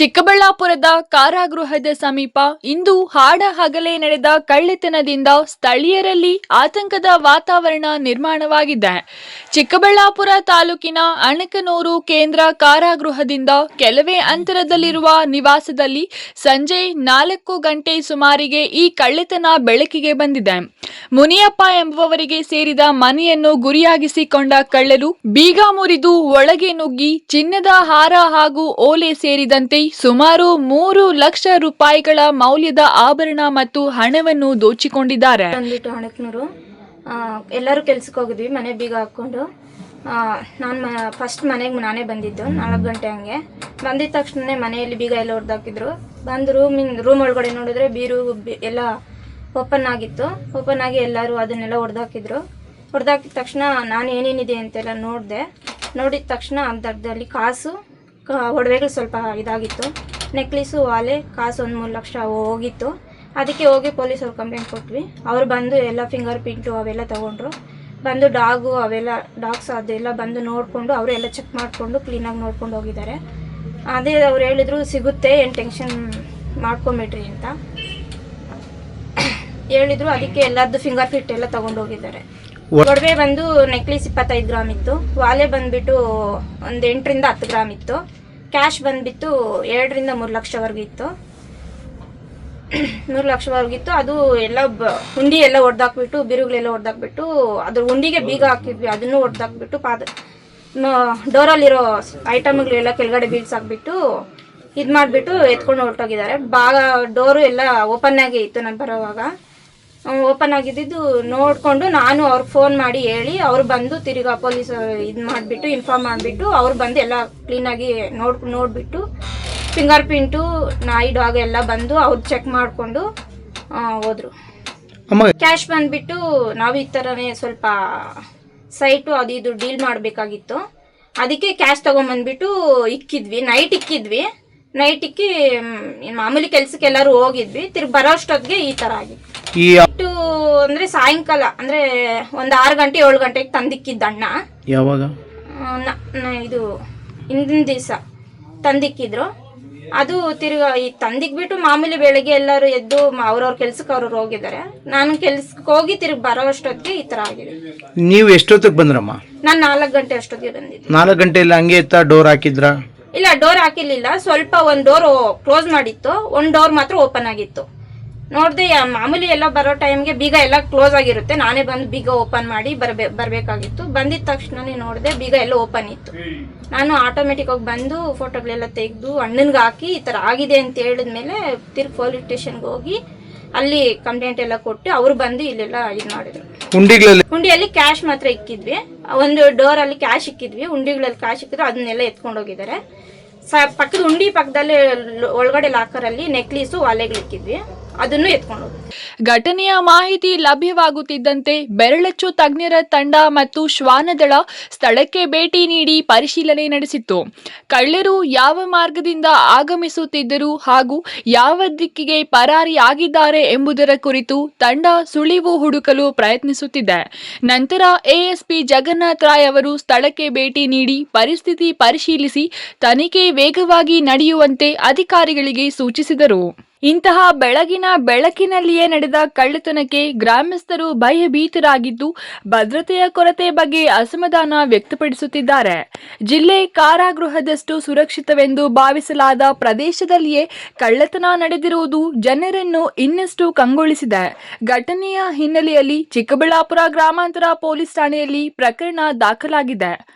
ಚಿಕ್ಕಬಳ್ಳಾಪುರದ ಕಾರಾಗೃಹದ ಸಮೀಪ ಇಂದು ಹಾಡ ಹಗಲೇ ನಡೆದ ಕಳ್ಳತನದಿಂದ ಸ್ಥಳೀಯರಲ್ಲಿ ಆತಂಕದ ವಾತಾವರಣ ನಿರ್ಮಾಣವಾಗಿದೆ. ಚಿಕ್ಕಬಳ್ಳಾಪುರ ತಾಲೂಕಿನ ಅಣಕನೂರು ಕೇಂದ್ರ ಕಾರಾಗೃಹದಿಂದ ಕೆಲವೇ ಅಂತರದಲ್ಲಿರುವ ನಿವಾಸದಲ್ಲಿ ಸಂಜೆ ನಾಲ್ಕು ಗಂಟೆ ಸುಮಾರಿಗೆ ಈ ಕಳ್ಳತನ ಬೆಳಕಿಗೆ ಬಂದಿದೆ. ಮುನಿಯಪ್ಪ ಎಂಬುವವರಿಗೆ ಸೇರಿದ ಮನೆಯನ್ನು ಗುರಿಯಾಗಿಸಿಕೊಂಡ ಕಳ್ಳರು ಬೀಗ ಮುರಿದು ಒಳಗೆ ನುಗ್ಗಿ ಚಿನ್ನದ ಹಾರ ಹಾಗೂ ಓಲೆ ಸೇರಿದಂತೆ ಸುಮಾರು ಮೂರು ಲಕ್ಷ ರೂಪಾಯಿಗಳ ಮೌಲ್ಯದ ಆಭರಣ ಮತ್ತು ಹಣವನ್ನು ದೋಚಿಕೊಂಡಿದ್ದಾರೆ. ಬಂದ್ಬಿಟ್ಟು ಹಣಕ್ನೂರು. ಎಲ್ಲರೂ ಕೆಲ್ಸಕ್ಕೆ ಹೋಗಿದ್ವಿ, ಮನೆ ಬೀಗ ಹಾಕ್ಕೊಂಡು. ನಾನು ಫಸ್ಟ್ ಮನೆಗೆ ನಾನೇ ಬಂದಿದ್ದು, ನಾಲ್ಕು ಗಂಟೆ ಹಂಗೆ. ಬಂದಿದ್ದ ತಕ್ಷಣ ಮನೆಯಲ್ಲಿ ಬೀಗ ಎಲ್ಲ ಹೊಡೆದಾಕಿದ್ರು ಬಂದು ರೂಮಿನ ರೂಮ್ ಒಳಗಡೆ ನೋಡಿದ್ರೆ ಬೀರು ಎಲ್ಲ ಓಪನ್ ಆಗಿತ್ತು. ಓಪನ್ ಆಗಿ ಎಲ್ಲರೂ ಅದನ್ನೆಲ್ಲ ಹೊಡೆದಾಕಿದ್ರು ಹೊಡೆದಾಕಿದ ತಕ್ಷಣ ನಾನು ಏನೇನಿದೆ ಅಂತೆಲ್ಲ ನೋಡಿದೆ. ನೋಡಿದ ತಕ್ಷಣ ಅರ್ಧದಲ್ಲಿ ಕಾಸು ಒಡವೆಗಳು ಸ್ವಲ್ಪ ಇದಾಗಿತ್ತು. ನೆಕ್ಲೇಸು ವಾಲೆ ಕಾಸು ಒಂದು ಮೂರು ಲಕ್ಷ ಹೋಗಿತ್ತು. ಅದಕ್ಕೆ ಹೋಗಿ ಪೊಲೀಸವ್ರು ಕಂಪ್ಲೇಂಟ್ ಕೊಟ್ವಿ. ಅವ್ರು ಬಂದು ಎಲ್ಲ ಫಿಂಗರ್ ಪ್ರಿಂಟು ಅವೆಲ್ಲ ತೊಗೊಂಡ್ರು. ಬಂದು ಡಾಗು ಅವೆಲ್ಲ ಡಾಗ್ಸ್ ಅದೆಲ್ಲ ಬಂದು ನೋಡಿಕೊಂಡು ಅವರು ಎಲ್ಲ ಚೆಕ್ ಮಾಡಿಕೊಂಡು ಕ್ಲೀನಾಗಿ ನೋಡ್ಕೊಂಡು ಹೋಗಿದ್ದಾರೆ. ಅದೇ ಅವ್ರು ಹೇಳಿದ್ರು ಸಿಗುತ್ತೆ ಏನು ಟೆನ್ಷನ್ ಮಾಡ್ಕೊಂಬಿಟ್ರಿ ಅಂತ. ಹೇಳಿದ್ರು ಅದಕ್ಕೆ ಎಲ್ಲರದ್ದು ಫಿಂಗರ್ ಪ್ರಿಂಟ್ ಎಲ್ಲ ತಗೊಂಡು ಹೋಗಿದ್ದಾರೆ. ಒಡವೆ ಬಂದು ನೆಕ್ಲೇಸ್ ಇಪ್ಪತ್ತೈದು ಗ್ರಾಮ್ ಇತ್ತು. ವಾಲೆ ಬಂದ್ಬಿಟ್ಟು ಒಂದು ಎಂಟರಿಂದ ಹತ್ತು ಗ್ರಾಮ್ ಇತ್ತು. ಕ್ಯಾಶ್ ಬಂದ್ಬಿಟ್ಟು ಎರಡರಿಂದ ಮೂರು ಲಕ್ಷವರೆಗೂ ಇತ್ತು. ಮೂರು ಲಕ್ಷವರೆಗೂ ಇತ್ತು. ಅದು ಎಲ್ಲ ಹುಂಡಿ ಎಲ್ಲ ಹೊಡೆದಾಕ್ಬಿಟ್ಟು ಬಿರುಗಳೆಲ್ಲ ಹೊಡೆದಾಕ್ಬಿಟ್ಟು ಅದ್ರ ಹುಂಡಿಗೆ ಬೀಗ ಹಾಕಿದ್ವಿ. ಅದನ್ನು ಹೊಡೆದಾಕ್ಬಿಟ್ಟು ಪಾದ ಡೋರಲ್ಲಿರೋ ಐಟಮ್ಗಳೆಲ್ಲ ಕೆಳಗಡೆ ಬೀಳ್ಸಾಕ್ಬಿಟ್ಟು ಇದು ಮಾಡಿಬಿಟ್ಟು ಎತ್ಕೊಂಡು ಹೊರಟೋಗಿದ್ದಾರೆ. ಬಾಗ ಡೋರು ಎಲ್ಲ ಓಪನ್ ಆಗೇ ಇತ್ತು ನಾನು ಬರೋವಾಗ. ಓಪನ್ ಆಗಿದ್ದು ನೋಡ್ಕೊಂಡು ನಾನು ಅವ್ರಿಗೆ ಫೋನ್ ಮಾಡಿ ಹೇಳಿ ಅವ್ರು ಬಂದು ತಿರ್ಗಾ ಪೊಲೀಸ್ ಇದ್ ಮಾಡಿಬಿಟ್ಟು ಇನ್ಫಾರ್ಮ್ ಮಾಡಿಬಿಟ್ಟು ಅವ್ರು ಬಂದು ಎಲ್ಲ ಆಗಿ ನೋಡ್ ನೋಡ್ಬಿಟ್ಟು ಫಿಂಗರ್ ಪ್ರಿಂಟು ನಾಯಿ ಡಾಗ್ ಎಲ್ಲ ಬಂದು ಅವ್ರು ಚೆಕ್ ಮಾಡಿಕೊಂಡು ಹೋದ್ರು. ಕ್ಯಾಶ್ ಬಂದ್ಬಿಟ್ಟು ನಾವು ಈ ಥರನೇ ಸ್ವಲ್ಪ ಸೈಟು ಅದು ಇದು ಡೀಲ್ ಮಾಡಬೇಕಾಗಿತ್ತು. ಅದಕ್ಕೆ ಕ್ಯಾಶ್ ತೊಗೊಂಬಂದ್ಬಿಟ್ಟು ಇಕ್ಕಿದ್ವಿ ನೈಟ್ ಇಕ್ಕಿದ್ವಿ. ನೈಟ್ ಇಕ್ಕಿ ಮಾಮೂಲಿ ಕೆಲಸಕ್ಕೆ ಎಲ್ಲರೂ ಹೋಗಿದ್ವಿ ತಿರ್ಗಿ ಬರೋ ಅಷ್ಟೊತ್ತಿಗೆ ಈ ಥರ ಆಗಿತ್ತು. ಈ ಇಟ್ಟು ಅಂದ್ರೆ ಸಾಯಂಕಾಲ ಅಂದ್ರೆ ಒಂದ್ ಆರು ಗಂಟೆ ಏಳು ಗಂಟೆಗೆ ತಂದಿಕ್ಕಿದ್ದ ಅಣ್ಣ. ಯಾವಾಗ? ಆ, ನ- ನ- ಇದು ಹಿಂದಿನ ದಿವಸ ತಂದಿಕ್ಕಿದ್ರು. ಅದು ತಿರ್ಗಾ ಈ ತಂದಿಕ್ ಬಿಟ್ಟು ಮಾಮೂಲಿ ಬೆಳಗ್ಗೆ ಎಲ್ಲರೂ ಎದ್ದು ಮ- ಅವ್ರವ್ರ ಕೆಲ್ಸಕ್ಕೆ ಅವ್ರವ್ರು ಹೋಗಿದ್ದಾರೆ. ನಾನು ಕೆಲ್ಸಕ್ಕೆ ಹೋಗಿ ತಿರ್ಗಿ ಬರೋ ಅಷ್ಟೊತ್ತಿಗೆ ಈ ತರ ಆಗಿದೆ. ನೀವು ಎಷ್ಟೊತ್ತಿಗೆ ಬಂದ್ರಮ್ಮ? ನಾನು ನಾಲ್ಕು ಗಂಟೆ ಅಷ್ಟೊತ್ತಿಗೆ ಬಂದಿದ್ದೆ. ನಾಲ್ಕು ಇಲ್ಲ ಹಂಗೆ ಇತ್ತ ಡೋರ್ ಹಾಕಿದ್ರ? ಇಲ್ಲ ಡೋರ್ ಹಾಕಿರ್ಲಿಲ್ಲ. ಸ್ವಲ್ಪ ಒಂದು ಡೋರ್ ಕ್ಲೋಸ್ ಮಾಡಿತ್ತು. ಒಂದು ಡೋರ್ ಮಾತ್ರ ಓಪನ್ ಆಗಿತ್ತು. ನೋಡ್ದೆ ಮಾಮೂಲಿ ಎಲ್ಲ ಬರೋ ಟೈಮ್ಗೆ ಬೀಗ ಎಲ್ಲ ಕ್ಲೋಸ್ ಆಗಿರುತ್ತೆ. ನಾನೇ ಬಂದು ಬೀಗ ಓಪನ್ ಮಾಡಿ ಬರ್ಬೇ ಬರಬೇಕಾಗಿತ್ತು. ಬಂದಿದ ತಕ್ಷಣನೇ ನೋಡಿದೆ ಬೀಗ ಎಲ್ಲ ಓಪನ್ ಇತ್ತು. ನಾನು ಆಟೋಮೆಟಿಕ್ ಆಗಿ ಬಂದು ಫೋಟೋಗಳೆಲ್ಲ ತೆಗೆದು ಅಣ್ಣನ್ಗೆ ಹಾಕಿ ಈ ಥರ ಆಗಿದೆ ಅಂತ ಹೇಳಿದ್ಮೇಲೆ ತಿರ್ಗಿ ಪೊಲೀಸ್ ಸ್ಟೇಷನ್ಗೆ ಹೋಗಿ ಅಲ್ಲಿ ಕಂಪ್ಲೇಂಟ್ ಎಲ್ಲ ಕೊಟ್ಟು ಅವ್ರು ಬಂದು ಇಲ್ಲೆಲ್ಲ ಇದು ಮಾಡಿದ್ರು. ಹುಂಡಿಗಳಲ್ಲಿ? ಹುಂಡಿಯಲ್ಲಿ ಕ್ಯಾಶ್ ಮಾತ್ರ ಇಕ್ಕಿದ್ವಿ. ಒಂದು ಡೋರ್ ಅಲ್ಲಿ ಕ್ಯಾಶ್ ಇಕ್ಕಿದ್ವಿ. ಹುಂಡಿಗಳಲ್ಲಿ ಕ್ಯಾಶ್ ಇಕ್ಕಿದ್ರು ಅದನ್ನೆಲ್ಲ ಎತ್ಕೊಂಡು ಹೋಗಿದ್ದಾರೆ. ಪಕ್ಕದ ಹುಂಡಿ ಪಕ್ಕದಲ್ಲಿ ಒಳಗಡೆ ಒಳಗಡೆ ಲಾಕರಲ್ಲಿ ನೆಕ್ಲೇಸು ವಾಲೆಗಳು ಇಕ್ಕಿದ್ವಿ ಅದನ್ನು ಎತ್ಕೊಂಡು ಘಟನೆಯ ಮಾಹಿತಿ ಲಭ್ಯವಾಗುತ್ತಿದ್ದಂತೆ ಬೆರಳಚ್ಚು ತಜ್ಞರ ತಂಡ ಮತ್ತು ಶ್ವಾನದಳ ಸ್ಥಳಕ್ಕೆ ಭೇಟಿ ನೀಡಿ ಪರಿಶೀಲನೆ ನಡೆಸಿತ್ತು. ಕಳ್ಳರು ಯಾವ ಮಾರ್ಗದಿಂದ ಆಗಮಿಸುತ್ತಿದ್ದರು ಹಾಗೂ ಯಾವ ದಿಕ್ಕಿಗೆ ಪರಾರಿಯಾಗಿದ್ದಾರೆ ಎಂಬುದರ ಕುರಿತು ತಂಡ ಸುಳಿವು ಹುಡುಕಲು ಪ್ರಯತ್ನಿಸುತ್ತಿದೆ. ನಂತರ ಎಎಸ್ಪಿ ಜಗನ್ನಾಥ್ ರಾಯ್ ಅವರು ಸ್ಥಳಕ್ಕೆ ಭೇಟಿ ನೀಡಿ ಪರಿಸ್ಥಿತಿ ಪರಿಶೀಲಿಸಿ ತನಿಖೆ ವೇಗವಾಗಿ ನಡೆಯುವಂತೆ ಅಧಿಕಾರಿಗಳಿಗೆ ಸೂಚಿಸಿದರು. ಇಂತಹ ಬೆಳಗಿನ ಬೆಳಕಿನಲ್ಲಿಯೇ ನಡೆದ ಕಳ್ಳತನಕ್ಕೆ ಗ್ರಾಮಸ್ಥರು ಭಯಭೀತರಾಗಿದ್ದು, ಭದ್ರತೆಯ ಕೊರತೆ ಬಗ್ಗೆ ಅಸಮಾಧಾನ ವ್ಯಕ್ತಪಡಿಸುತ್ತಿದ್ದಾರೆ. ಜಿಲ್ಲೆ ಕಾರಾಗೃಹದಷ್ಟು ಸುರಕ್ಷಿತವೆಂದು ಭಾವಿಸಲಾದ ಪ್ರದೇಶದಲ್ಲಿಯೇ ಕಳ್ಳತನ ನಡೆದಿರುವುದು ಜನರನ್ನು ಇನ್ನಷ್ಟು ಕಂಗೊಳಿಸಿದೆ. ಘಟನೆಯ ಹಿನ್ನೆಲೆಯಲ್ಲಿ ಚಿಕ್ಕಬಳ್ಳಾಪುರ ಗ್ರಾಮಾಂತರ ಪೊಲೀಸ್ ಠಾಣೆಯಲ್ಲಿ ಪ್ರಕರಣ ದಾಖಲಾಗಿದೆ.